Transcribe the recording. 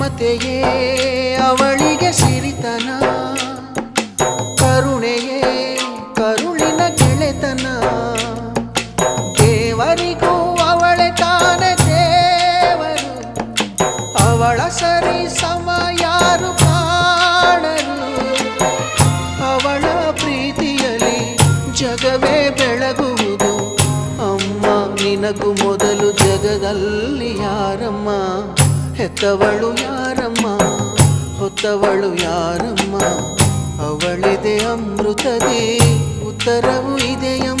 ಮಮತೆಯೇ, ಅವಳಿಗೆ ಸಿರಿತನ, ಕರುಣೆಯೇ, ಕರುಳಿನ ಗೆಳೆತನ ದೇವರಿಗೂ ಅವಳೆ ತಾನೆ ದೇವರು, ಅವಳ ಸರಿ ಸಮ ಯಾರು ಕಾಣರು ಅವಳ ಪ್ರೀತಿಯಲ್ಲಿ ಜಗವೇ ಬೆಳಗುವುದು, ಅಮ್ಮ, ನಿನಗೂ ಮೊದಲು ಜಗದಲ್ಲಿ ಯಾರಮ್ಮ? ಹೆತ್ತವಳು ಯಾರಮ್ಮ? ಹೊತ್ತವಳು ಯಾರಮ್ಮ? ಅವಳಿದೆ ಅಮೃತದೇ ಉತ್ತರವು ಇದೆಯಮ್ಮ